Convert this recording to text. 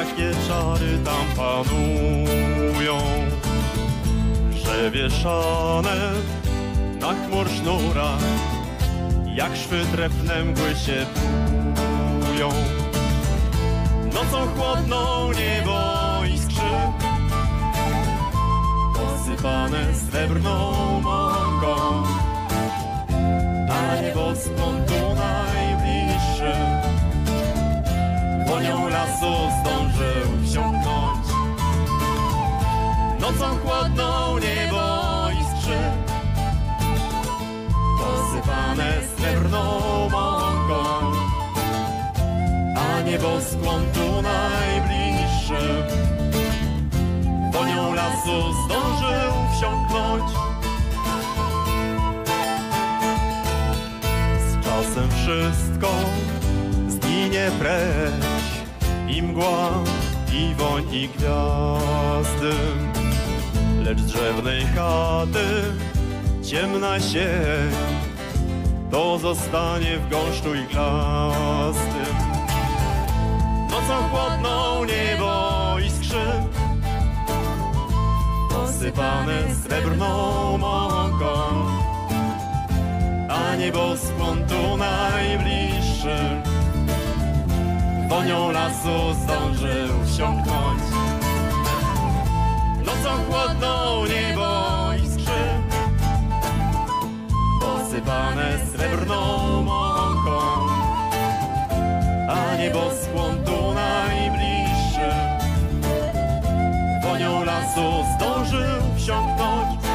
Takie czary tam panują, że wieszane na chmur sznurach, jak szwy mgły się bują. Nocą chłodną niebo Nieboskłon tu najbliższy Wonią lasu zdążył wsiąknąć Z czasem wszystko zginie precz i mgła, i woń, i gwiazdy. Lecz drzewnej chaty ciemna sień pozostanie w gąszczu iglastym. Chłodną niebo iskrzy, posypane srebrną mąką, a nieboskłon tu najbliższy. Wonią lasu zdążył wsiąknąć. Nocą chłodną niebo iskrzy, posypane srebrną mąką, a nieboskłon tu czasu zdążył wsiąknąć.